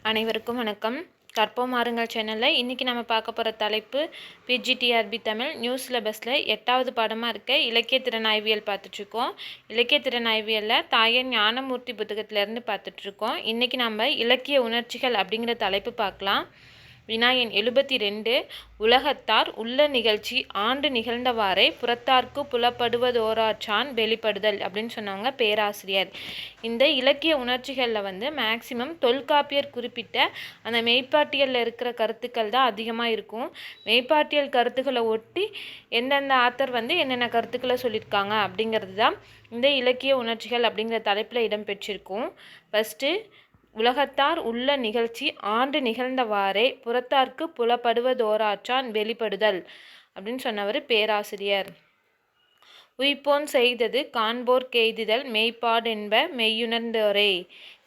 அனைவருக்கும் வணக்கம். கற்போம் மாறுங்கள் சேனலில் இன்றைக்கி நம்ம பார்க்க போகிற தலைப்பு பிஜிடிஆர்பி தமிழ் நியூஸ் சிலபஸில் எட்டாவது பாடமாக இருக்க இலக்கிய திறனாய்வியல் பார்த்துட்ருக்கோம். இலக்கிய திறனாய்வியலில் தாயன் ஞானமூர்த்தி புத்தகத்திலேருந்து பார்த்துட்ருக்கோம். இன்றைக்கி நம்ம இலக்கிய உணர்ச்சிகள் அப்படிங்கிற தலைப்பு பார்க்கலாம். வினாயன் எழுபத்தி ரெண்டு உலகத்தார் உள்ள நிகழ்ச்சி ஆண்டு நிகழ்ந்தவாறே புறத்தார்க்கு புலப்படுவதோராற்றான் வெளிப்படுதல் அப்படின்னு சொன்னவங்க பேராசிரியர். இந்த இலக்கிய உணர்ச்சிகளில் வந்து மேக்சிமம் தொல்காப்பியர் குறிப்பிட்ட அந்த மெய்ப்பாட்டியலில் இருக்கிற கருத்துக்கள் தான் அதிகமாக இருக்கும். மெய்ப்பாட்டியல் கருத்துக்களை ஒட்டி எந்தெந்த ஆத்தர் வந்து என்னென்ன கருத்துக்களை சொல்லியிருக்காங்க அப்படிங்கிறது தான் இந்த இலக்கிய உணர்ச்சிகள் அப்படிங்கிற தலைப்பில் இடம்பெற்றிருக்கும் ஃபஸ்ட்டு உலகத்தார் உள்ள நிகழ்ச்சி ஆண்டு நிகழ்ந்தவாறே புறத்தார்க்கு புலப்படுவதோராற்றான் வெளிப்படுதல் அப்படின்னு சொன்னவர் பேராசிரியர். உய்போன் செய்தது காண்போர் கெய்திதல் மெய்ப்பாடென்ப மெய்யுணர்ந்தோரே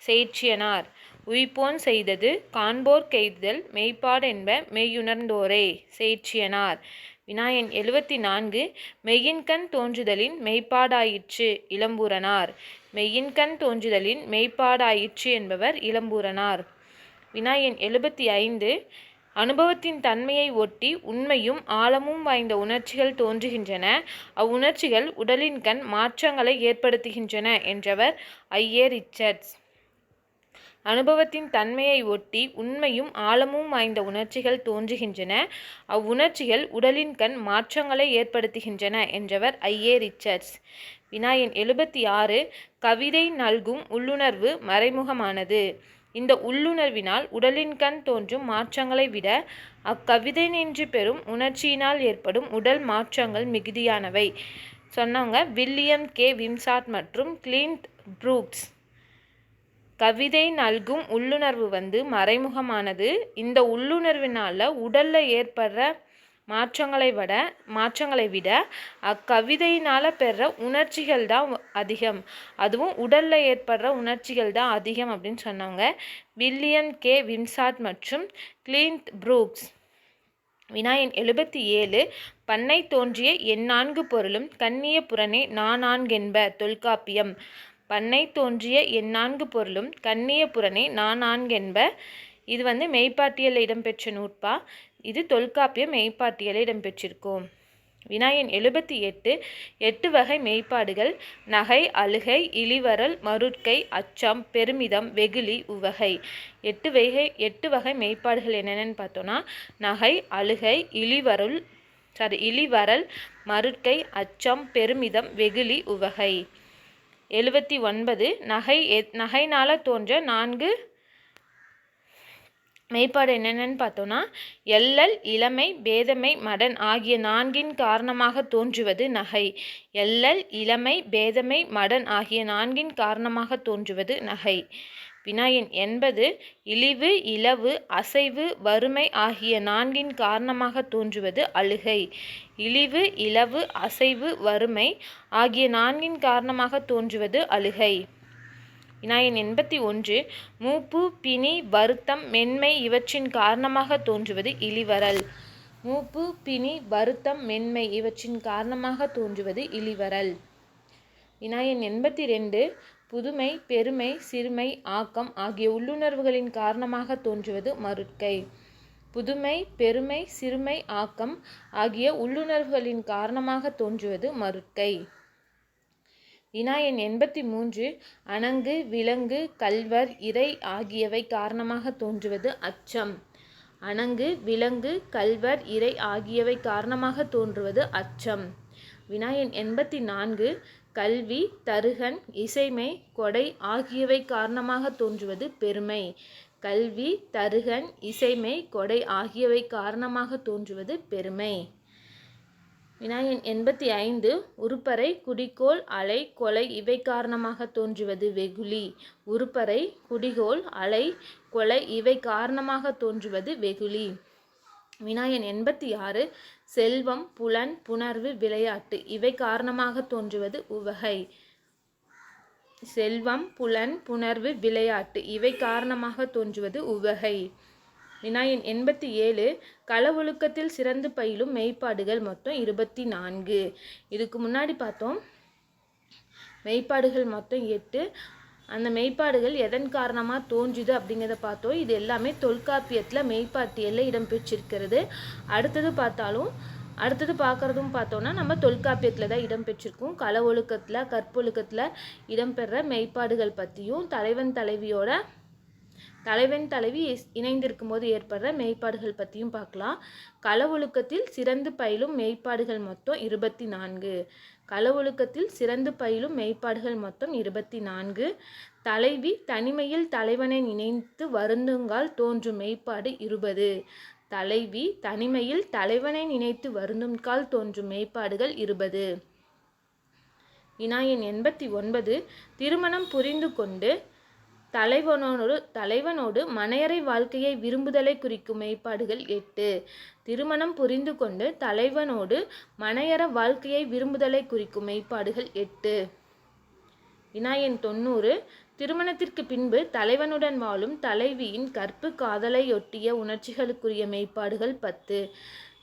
செய்ச்சியனார் உய்போன் செய்தது காண்போர் கெய்திதல் மெய்ப்பாடென்ப மெய்யுணர்ந்தோரே செயிற்சியனார். வினாயன் எழுவத்தி நான்கு மெய்யின்கண் தோன்றுதலின் மெய்ப்பாடாயிற்று இளம்பூரனார் மெய்யின்கண் தோன்றுதலின் மெய்ப்பாடாயிற்று என்பவர் இளம்பூரனார் வினாயன் எழுபத்தி ஐந்து அனுபவத்தின் தன்மையை ஒட்டி உண்மையும் ஆழமும் வாய்ந்த உணர்ச்சிகள் தோன்றுகின்றன. அவ்வுணர்ச்சிகள் உடலின் கண் மாற்றங்களை ஏற்படுத்துகின்றன என்றவர் ஐயே ரிச்சர்ட்ஸ் அனுபவத்தின் தன்மையை ஒட்டி உண்மையும் ஆழமும் வாய்ந்த உணர்ச்சிகள் தோன்றுகின்றன. அவ்வுணர்ச்சிகள் உடலின் கண் மாற்றங்களை ஏற்படுத்துகின்றன என்றவர் ஐஏ ரிச்சர்ட்ஸ். வினாயன் எழுபத்தி ஆறு கவிதை நல்கும் உள்ளுணர்வு மறைமுகமானது. இந்த உள்ளுணர்வினால் உடலின் கண் தோன்றும் மாற்றங்களை விட அக்கவிதை நின்று பெறும் உணர்ச்சியினால் ஏற்படும் உடல் மாற்றங்கள் மிகுதியானவை. சொன்னவங்க வில்லியம் கே. விம்சாட் மற்றும் கிளீன்ட் ப்ரூக்ஸ். கவிதை நல்கும் உள்ளுணர்வு வந்து மறைமுகமானது. இந்த உள்ளுணர்வினால் உடலில் ஏற்படுற மாற்றங்களை விட மாற்றங்களை விட அக்கவிதையினால் பெற உணர்ச்சிகள் தான் அதிகம். அதுவும் உடலில் ஏற்படுற உணர்ச்சிகள் தான் அதிகம் அப்படின்னு சொன்னாங்க. Willian K. விம்சாட் மற்றும் கிளீன்த் ப்ரூக்ஸ். வினாயன் எழுபத்தி ஏழு பண்ணை தோன்றிய எந்நான்கு பொருளும் கண்ணிய புறனே நானான்கென்ப தொல்காப்பியம். பண்ணை தோன்றிய எந்நான்கு பொருளும் கண்ணிய புறனே நான்கென்ப. இது வந்து மெய்ப்பாட்டியலில் இடம்பெற்ற நூற்பா. இது தொல்காப்பியம் மெய்ப்பாட்டியலில் இடம்பெற்றிருக்கும். வினாயன் எழுபத்தி எட்டு எட்டு வகை மெய்ப்பாடுகள் நகை அழுகை இழிவரல் மருட்கை அச்சம் பெருமிதம் வெகுளி உவகை. எட்டு வகை எட்டு வகை மெய்ப்பாடுகள் என்னென்னு பார்த்தோன்னா நகை அழுகை இழிவருள் சாரி இழிவரல் மருட்கை அச்சம் பெருமிதம் வெகுளி உவகை. எழுபத்தி ஒன்பது நகை நகைனால் தோன்ற நான்கு. மெய்ப்பாடு என்னென்னு பார்த்தோன்னா எல்லல் இளமை பேதமை மடன் ஆகிய நான்கின் காரணமாக தோன்றுவது நகை. எல்லல் இளமை பேதமை மடன் ஆகிய நான்கின் காரணமாக தோன்றுவது நகை. வினாயன் எண்பது இழிவு இலவு அசைவு வறுமை ஆகிய நான்கின் காரணமாக தோன்றுவது அழுகை. இழிவு இலவு அசைவு வறுமை ஆகிய நான்கின் காரணமாக தோன்றுவது அழுகை. வினாயன் எண்பத்தி ஒன்று மூப்பு பிணி வருத்தம் மென்மை இவற்றின் காரணமாக தோன்றுவது இழிவரல் மூப்பு பிணி வருத்தம் மென்மை இவற்றின் காரணமாக தோன்றுவது இழிவரல் வினாயன் எண்பத்தி ரெண்டு புதுமை பெருமை சிறுமை ஆக்கம் ஆகிய உள்ளுணர்வுகளின் காரணமாக தோன்றுவது மருட்கை புதுமை பெருமை சிறுமை ஆக்கம் ஆகிய உள்ளுணர்வுகளின் காரணமாக தோன்றுவது மருட்கை வினாயன் எண்பத்தி மூன்று அணங்கு விலங்கு கல்வர் இறை ஆகியவை காரணமாக தோன்றுவது அச்சம். அணங்கு விலங்கு கல்வர் இறை ஆகியவை காரணமாக தோன்றுவது அச்சம். வினாயன் எண்பத்தி நான்கு கல்வி தருகன் இசைமை கொடை ஆகியவை காரணமாக தோன்றுவது பெருமை. கல்வி தருகன் இசைமை கொடை ஆகியவை காரணமாக தோன்றுவது பெருமை. வினாயன் எண்பத்தி ஐந்து உருப்பறை குடிக்கோள் அலை கொலை இவை காரணமாக தோன்றுவது வெகுளி. உருப்பறை குடிகோள் அலை கொலை இவை காரணமாக தோன்றுவது வெகுளி. வினாயன் எண்பத்தி ஆறு செல்வம் புலன் புணர்வு விளையாட்டு இவை காரணமாக தோன்றுவது உவகை. செல்வம் புலன் புணர்வு விளையாட்டு இவை காரணமாக தோன்றுவது உவகை. வினாயன் எண்பத்தி ஏழு களவொழுக்கத்தில் சிறந்து பயிலும் மெய்ப்பாடுகள் மொத்தம் இருபத்தி நான்கு இதுக்கு முன்னாடி பார்த்தோம். மெய்ப்பாடுகள் மொத்தம் எட்டு அந்த மெய்ப்பாடுகள் எதன் காரணமாக தோன்றுது அப்படிங்கிறத பார்த்தோம். இது எல்லாமே தொல்காப்பியத்தில் மெய்ப்பாட்டியலில் இடம்பெற்றிருக்கிறது. அடுத்தது பார்த்தாலும் அடுத்தது பார்க்குறதும் பார்த்தோன்னா நம்ம தொல்காப்பியத்தில் தான் இடம்பெற்றிருக்கோம். கள ஒழுக்கத்தில் கற்பொழுக்கத்தில் இடம்பெற மெய்ப்பாடுகள் பற்றியும் தலைவன் தலைவியோட தலைவன் தலைவி இணைந்திருக்கும் போது ஏற்படுற மெய்ப்பாடுகள் பற்றியும் பார்க்கலாம். கள ஒழுக்கத்தில் சிறந்து பயிலும் மெய்ப்பாடுகள் மொத்தம் இருபத்தி நான்கு கள ஒழுக்கத்தில் சிறந்து பயிலும் மெய்ப்பாடுகள் மொத்தம் இருபத்தி நான்கு தலைவி தனிமையில் தலைவனை நினைத்து வருந்துங்கால் தோன்றும் மெய்ப்பாடு இருபது. தலைவி தனிமையில் தலைவனை நினைத்து வருந்தும் கால் தோன்றும் மேய்ப்பாடுகள் இருபது. வினாயன் எண்பத்தி ஒன்பது. திருமணம் புரிந்து கொண்டு தலைவனோடு தலைவனோடு மனையறை வாழ்க்கையை விரும்புதலை குறிக்கும் மெய்ப்பாடுகள் எட்டு. திருமணம் புரிந்து கொண்டு தலைவனோடு மனையற வாழ்க்கையை விரும்புதலை குறிக்கும் மெய்ப்பாடுகள் எட்டு. வினாயன் தொண்ணூறு. திருமணத்திற்கு பின்பு தலைவனுடன் வாழும் தலைவியின் கற்பு காதலையொட்டிய உணர்ச்சிகளுக்குரிய மெய்ப்பாடுகள் பத்து.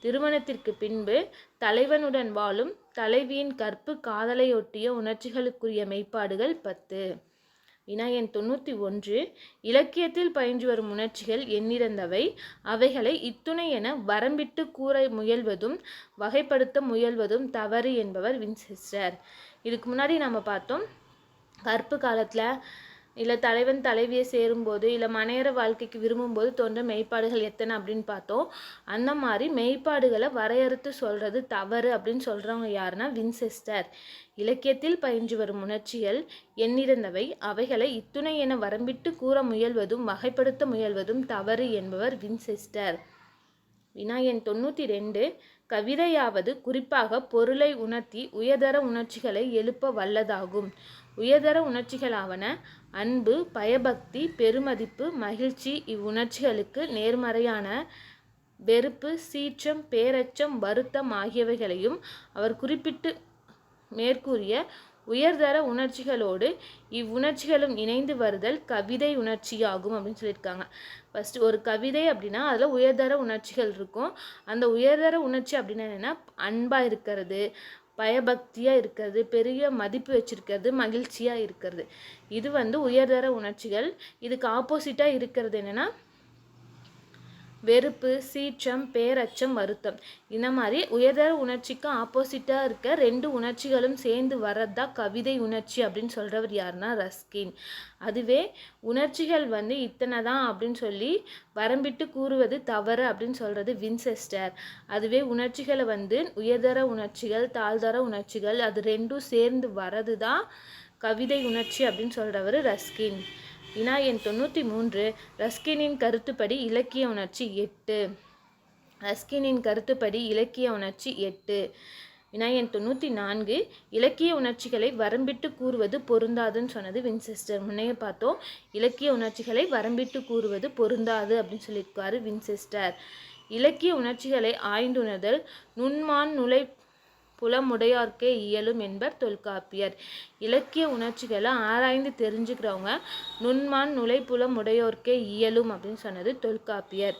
திருமணத்திற்கு பின்பு தலைவனுடன் வாழும் தலைவியின் கற்பு காதலையொட்டிய உணர்ச்சிகளுக்குரிய மெய்ப்பாடுகள் பத்து. வினாயன் தொண்ணூற்றி ஒன்று இலக்கியத்தில் பயின்று வரும் உணர்ச்சிகள் எண்ணிறந்தவை. அவைகளை இத்துணை என வரம்பிட்டு கூற முயல்வதும் வகைப்படுத்த முயல்வதும் தவறு என்பவர் வின்செஸ்டர். இதுக்கு முன்னாடி நம்ம பார்த்தோம் கற்பு காலத்தில் இல்லை தலைவன் தலைவியை சேரும்போது இல்லை மனையற வாழ்க்கைக்கு விரும்பும்போது தோன்ற மெய்ப்பாடுகள் எத்தனை அப்படின்னு பார்த்தோம். அந்த மாதிரி மெய்ப்பாடுகளை வரையறுத்து சொல்கிறது தவறு அப்படின்னு சொல்கிறவங்க யாருன்னா வின்செஸ்டர். இலக்கியத்தில் பயின்று வரும் உணர்ச்சிகள் எண்ணிறந்தவை. அவைகளை இத்துணை என வரம்பிட்டு கூற முயல்வதும் வகைப்படுத்த முயல்வதும் தவறு என்பவர் வின்செஸ்டர். வினாயன் தொண்ணூற்றி ரெண்டு. கவிதையாவது குறிப்பாக பொருளை உணர்த்தி உயர்தர உணர்ச்சிகளை எழுப்ப வல்லதாகும். உயர்தர உணர்ச்சிகளாவன. அன்பு பயபக்தி பெருமதிப்பு மகிழ்ச்சி இவ்வுணர்ச்சிகளுக்கு நேர்மறையான வெறுப்பு சீற்றம் பேரச்சம் வருத்தம் ஆகியவைகளையும் அவர் குறிப்பிட்டு மேற்கூறிய உயர்தர உணர்ச்சிகளோடு இவ்வுணர்ச்சிகளும் இணைந்து வருதல் கவிதை உணர்ச்சியாகும் அப்படின்னு சொல்லியிருக்காங்க. ஃபஸ்ட்டு ஒரு கவிதை அப்படின்னா அதில் உயர்தர உணர்ச்சிகள் இருக்கும். அந்த உயர்தர உணர்ச்சி அப்படின்னா என்னென்னா அன்பாக இருக்கிறது பயபக்தியாக இருக்கிறது பெரிய மதிப்பு வச்சுருக்கிறது மகிழ்ச்சியாக இருக்கிறது. இது வந்து உயர்தர உணர்ச்சிகள். இதுக்கு ஆப்போசிட்டாக இருக்கிறது என்னென்னா வெறுப்பு சீற்றம் பேரச்சம் வருத்தம். இந்த மாதிரி உயர்தர உணர்ச்சிக்கு ஆப்போசிட்டாக இருக்க ரெண்டு உணர்ச்சிகளும் சேர்ந்து வர்றது தான் கவிதை உணர்ச்சி அப்படின்னு சொல்கிறவர் யாருன்னா ரஸ்கின். அதுவே உணர்ச்சிகள் வந்து இத்தனை தான் அப்படின்னு சொல்லி வரம்பிட்டு கூறுவது தவறு அப்படின்னு சொல்கிறது வின்செஸ்டர். அதுவே உணர்ச்சிகளை வந்து உயர்தர உணர்ச்சிகள் தாழ்தர உணர்ச்சிகள் அது ரெண்டும் சேர்ந்து வர்றது தான் கவிதை உணர்ச்சி அப்படின்னு சொல்கிறவர் ரஸ்கின். வினா எண் தொண்ணூற்றி மூன்று ரஸ்கினின் கருத்துப்படி இலக்கிய உணர்ச்சி எட்டு. ரஸ்கினின் கருத்துப்படி இலக்கிய உணர்ச்சி எட்டு. வினா தொண்ணூற்றி நான்கு இலக்கிய உணர்ச்சிகளை வரம்பிட்டு கூறுவது பொருந்தாதுன்னு சொன்னது வின்செஸ்டர். முன்னையே பார்த்தோம். இலக்கிய உணர்ச்சிகளை வரம்பிட்டு கூறுவது பொருந்தாது அப்படின்னு சொல்லியிருக்காரு வின்செஸ்டர். இலக்கிய உணர்ச்சிகளை ஆய்ந்துணர்தல் நுண்மான் நுழை புலமுடையார்க்கே இயலும் என்பர் தொல்காப்பியர். இலக்கிய உணர்ச்சிகளை ஆராய்ந்து தெரிஞ்சுக்கிறவங்க நுண்மான் நுழைப்புலம் உடையோர்க்கே இயலும் அப்படின்னு சொன்னது தொல்காப்பியர்.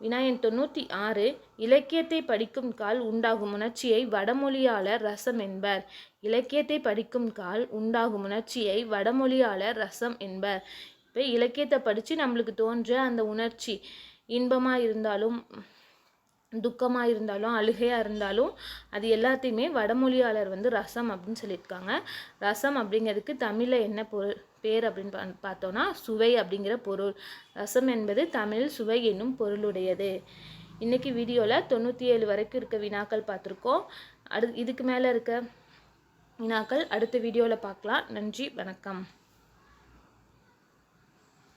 வினாயன் தொண்ணூற்றி ஆறு இலக்கியத்தை படிக்கும் கால் உண்டாகும் உணர்ச்சியை வடமொழியாளர் ரசம் என்பர். இலக்கியத்தை படிக்கும் கால் உண்டாகும் உணர்ச்சியை வடமொழியாளர் ரசம் என்பர். இப்போ இலக்கியத்தை படித்து நம்மளுக்கு தோன்ற அந்த உணர்ச்சி இன்பமாக இருந்தாலும் துக்கமாக இருந்தாலும் அழுகையாக இருந்தாலும் அது எல்லாத்தையுமே வடமொழியாளர் வந்து ரசம் அப்படின்னு சொல்லியிருக்காங்க. ரசம் அப்படிங்கிறதுக்கு தமிழில் என்ன பொருள் பேர் அப்படின்னு பார்த்தோன்னா சுவை அப்படிங்கிற பொருள். ரசம் என்பது தமிழில் சுவை என்னும் பொருளுடையது. இன்றைக்கி வீடியோவில் தொண்ணூற்றி ஏழு வரைக்கும் இருக்க வினாக்கள் பார்த்துருக்கோம். அடு இதுக்கு மேலே இருக்க வினாக்கள் அடுத்த வீடியோவில் பார்க்கலாம். நன்றி வணக்கம்.